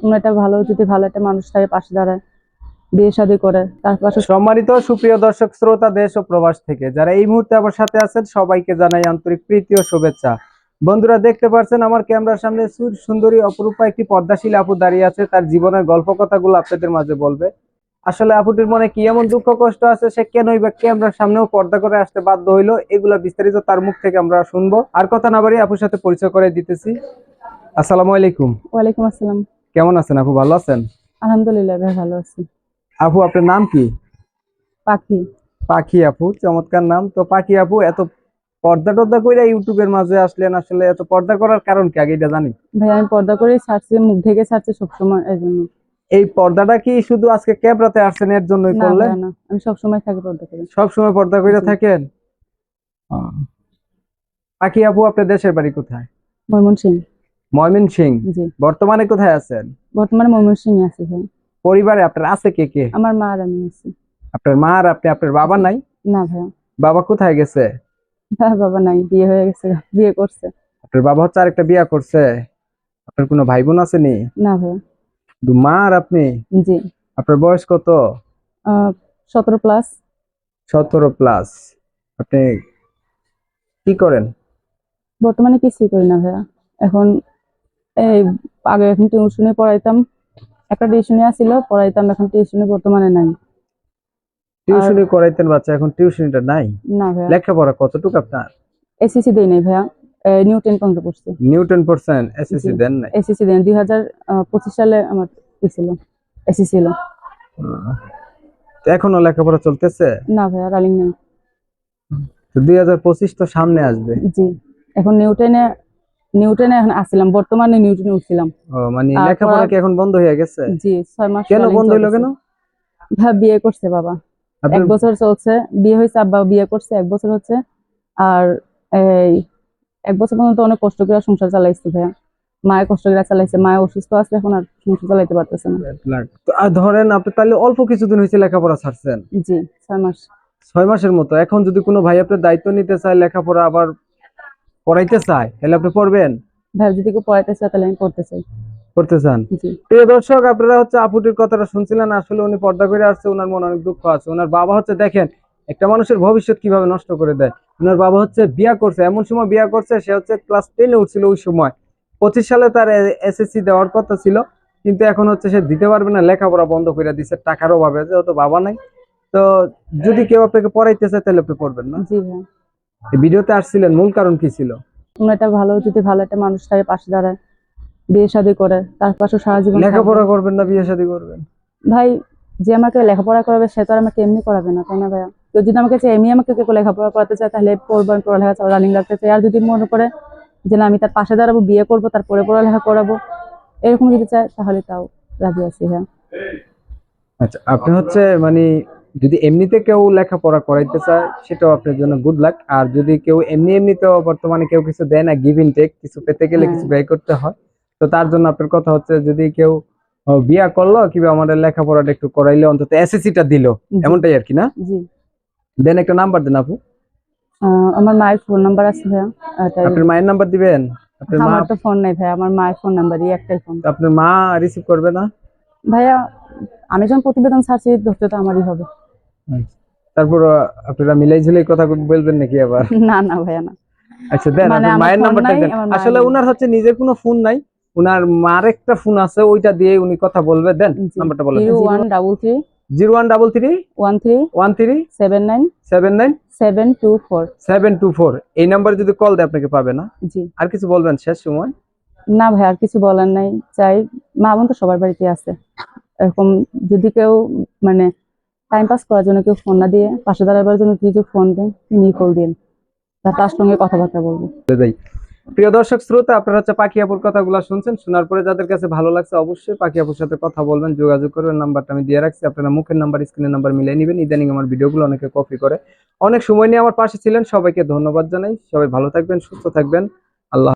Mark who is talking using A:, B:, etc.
A: কোনো একটা ভালো যদি ভালো একটা মানুষ থাকে পাশে দাঁড়ায় বিয়ে শাদী করে তার পাশে
B: সম্মানিত সুপ্রিয় দর্শক শ্রোতা দেশ ও প্রবাস থেকে যারা এই মুহূর্তে আমার সাথে আছেন সবাইকে জানাই আন্তরিক প্রীতি ও শুভেচ্ছা। বন্ধুরা দেখতে পাচ্ছেন আমার ক্যামেরার সামনে সুন্দরী অপরূপা একটি পদ্মাশীল আপু দাঁড়িয়ে আছে তার জীবনের গল্প কথাগুলো আপনাদের মাঝে বলবে। আসলে আপুটির মনে কি এমন দুঃখ কষ্ট আছে সে কেনই বা ক্যামেরার সামনেও পর্দা করে আসতে বাধ্য হইল এগুলা বিস্তারিত তার মুখ থেকে আমরা শুনব। আর কথা না বাড়ি আপুর সাথে পরিচয় করে দিতেছি। আসসালামু আলাইকুম।
A: ওয়ালাইকুম আসসালাম।
B: কেমন আছেন আপু? ভালো আছেন?
A: আলহামদুলিল্লাহ ভাই ভালো আছি।
B: আপু আপনার নাম কি?
A: পাখি।
B: পাখি আপু চমৎকার নাম। তো পাখি আপু এত পর্দা টর্দা কইরা ইউটিউবের মাঝে আসলেন আসলে এত পর্দা করার কারণ কি? আগে এটা জানি।
A: ভাই আমি পর্দা করে ছাড়ছি মুখ ঢেকে ছাড়ছি সবসময় এই জন্য।
B: এই পর্দাটা কি শুধু আজকে ক্যাবরাতে আসছেন এর জন্যই করলেন?
A: না আমি সবসময় থাকি পর্দা করে।
B: সব সময় পর্দা কইরা থাকেন? পাখি আপু আপনার দেশের বাড়ি কোথায়?
A: ময়মনসিং।
B: ময়মন সিং
A: জি।
B: বর্তমানে কোথায় আছেন?
A: বর্তমানে ময়মনসিং আছি ভাই।
B: পরিবারে আপনার আছে কে কে?
A: আমার মা আর আমি আছি।
B: আপনার মা আর আপনি আপনার বাবা নাই?
A: না ভাইয়া
B: বাবা কোথায় গেছে?
A: হ্যাঁ বাবা নাই বিয়ে হয়ে গেছে বিয়ে করছে।
B: আপনার বাবা হচ্ছে আরেকটা বিয়ে করছে। আপনার কোনো ভাই বোন আছে নি?
A: না ভাইয়া
B: শুধু মা আর আপনি?
A: জি।
B: আপনার বয়স কত?
A: সতেরো প্লাস
B: সতেরো প্লাস আপনি কি করেন?
A: বর্তমানে কিছুই করি না ভাইয়া। এখন এই আগে এখন টিউশনে পড়াইতাম। একটা টিউশনে আসছিল পড়াইতাম এখন টিউশনে বর্তমানে নাই।
B: টিউশনে করাইতেন বাচ্চা এখন টিউশনিটা নাই?
A: না ভাইয়া।
B: লেখাপড়া কতটুকু আপনার?
A: এসএসসি দেই নাই ভাইয়া। নিউ টেন পর্যন্ত পড়ছি।
B: নিউটন পার্সেন্ট এসএসসি দেন নাই?
A: এসএসসি দেন দুই হাজার পঁচিশ সালে আমার ছিল এসএসসি ছিল।
B: এখনও লেখাপড়া চলতেছে?
A: না ভাইয়া রানিং নেই।
B: তো দুই হাজার পঁচিশ তো সামনে আসবে।
A: জি। এখন নিউটেনে নিউটেনে এখন আসছিলাম বর্তমানে নিউটেনে উঠছিলাম।
B: ও মানে লেখাপড়া কি এখন বন্ধ হয়ে গেছে?
A: জি ছয় মাস
B: কেন বন্ধ
A: চলতেছে।
B: কেন?
A: ভাইয়া বিয়ে করছে বাবা। এক বছর চলছে বিয়ে হয়েছে আব্বা বিয়ে করছে এক বছর হচ্ছে। আর এই এক বছর পর্যন্ত অনেক কষ্ট করে সংসার চালাইছে ভাইয়া। মায়ের কষ্ট করে চালাইছে মায়ের অসুস্থ আছে এখন আর সংসার চালাইতে পারতেছে না।
B: আর ধরেন আপনি তাহলে অল্প কিছুদিন হয়েছে লেখাপড়া ছাড়ছেন?
A: জি ছয় মাস।
B: ছয় মাসের মতো। এখন যদি কোনো ভাই আপনার দায়িত্ব নিতে চায় লেখাপড়া আবার পড়াইতে চায় তাহলে আপনি পড়বেন?
A: ভাই যদি কেউ পড়াইতে চায় তাহলে আমি পড়তে চাই।
B: পড়তে চান? প্রিয় দর্শক আপনারা হচ্ছে আপুটির কথাটা শুনছিলেন আসলে উনি পর্দা করে আসছে ওনার মনে অনেক দুঃখ আছে। ওনার বাবা হচ্ছে দেখেন একটা মানুষের ভবিষ্যৎ কীভাবে নষ্ট করে দেয়। ওনার বাবা হচ্ছে বিয়া করছে এমন সময় বিয়া করছে সে হচ্ছে ক্লাস টেনে উঠছিল ওই সময়। পঁচিশ সালে তার এসএসসি দেওয়ার কথা ছিল কিন্তু এখন হচ্ছে সে দিতে পারবে না লেখাপড়া বন্ধ করে দিচ্ছে টাকার অভাবে যেহেতু বাবা নাই। তো যদি কেউ আপনাকে পড়াইতে চায় তাহলে আপনি পড়বেন না।
A: জি
B: ভিডিওতে আসছিলেন মূল কারণ কি ছিল?
A: একটা ভালো যদি ভালো একটা মানুষ থাকে পাশে দাঁড়ায় বিয়ে শাদী করে তার পাশে সারা জীবন
B: লেখাপড়া করবেন না বিয়ে শাদী করবেন?
A: ভাই যে আমাকে লেখাপড়া করাবে সে তো আর আমাকে এমনি করাবে না তাই না ভাইয়া? কেউ যদি আমাকে চাই এমনি আমাকে কেউ লেখাপড়া করাতে চায় তাহলে পড়ব আমি পড়ালেখা রানিং লাগতে চাই। আর যদি মনে করে যে না আমি তার পাশে দাঁড়াবো বিয়ে করব তারপরে পড়ালেখা করাবো এরকম যদি চায় তাহলে তাও রাজি আছি হ্যাঁ।
B: আচ্ছা আপনি হচ্ছে মানে যদি এমনিতে কেউ লেখাপড়া করাইতে চায় সেটাও আপনার জন্য গুড লাক আর যদি কেউ এমনি এমনিতেও বর্তমানে কেউ কিছু দেয় না গিভ ইন টেক কিছু পেতে গেলে
A: হ্যাঁ।
B: কিছু ব্যয় করতে হয়। তো তার জন্য আপনার কথা হচ্ছে যদি কেউ বিয়া করল কিংবা আমাদের লেখাপড়াটা একটু করাইলে অন্তত এসএসসি টা দিল এমনটাই আর কি না?
A: জি।
B: দেন একটা নাম্বার দেন আপু।
A: আমার মায়ের ফোন নাম্বার আছে ভাইয়া।
B: আপনার মায়ের নাম্বার দিবেন? আপনার মা
A: আমার তো ফোন নাই ভাইয়া আমার মায়ের ফোন নাম্বারই একটাই ফোন
B: আপনার মা রিসিভ করবে না?
A: ভাইয়া আমি যখন প্রতিবেদন ছাড়ছি ধরতে তো আমারই হবে।
B: তারপর আপনারা মিলাই ঝুলাই কথা বলবেন নাকি আবার?
A: না না ভাইয়া না।
B: আচ্ছা দেন
A: মানে
B: আপনার মায়ের নাম্বারটা দেন। আসলে। উনার হচ্ছে নিজের কোনো ফোন নাই। উনার মার একটা ফোন আছে ওইটা দিয়ে উনি কথা বলবে। দেন নাম্বারটা বলেন।
A: Zero one double three
B: zero one double three
A: one three
B: one three
A: seven nine
B: seven nine
A: seven two four.
B: Seven two four. এই নাম্বারে যদি কল দেয় আপনাকে পাবে না?
A: জি।
B: আর কিছু বলবেন শেষ সময়?
A: না ভাই আর কিছু বলার নাই। চাই মা বোন তো সবার বাড়িতে আছে। এরকম যদি কেউ মানে টাইম পাস করার জন্য কেউ ফোন না দিয়ে পাশে দাঁড়াবার জন্য কিছু ফোন দেন তিনি কল দিন তার সঙ্গে কথাবার্তা বলব।
B: প্রিয় দর্শক, শ্রোতা, আপনারা হচ্ছে পাখি আপুর কথাগুলো শুনছেন। শোনার পরে যাদের কাছে ভালো লাগছে অবশ্যই পাখি আপুর সাথে কথা বলবেন, যোগাযোগ করবেন। নাম্বারটা আমি দিয়ে রাখছি। আপনারা মুখের নাম্বার, স্ক্রিনের নাম্বার মিলিয়ে নেবেন। ইদানিং আমার ভিডিওগুলো অনেকে কপি করে। অনেক সময় নিয়ে আমার পাশে ছিলেন। সবাইকে ধন্যবাদ জানাই। সবাই ভালো থাকবেন, সুস্থ থাকবেন। আল্লাহ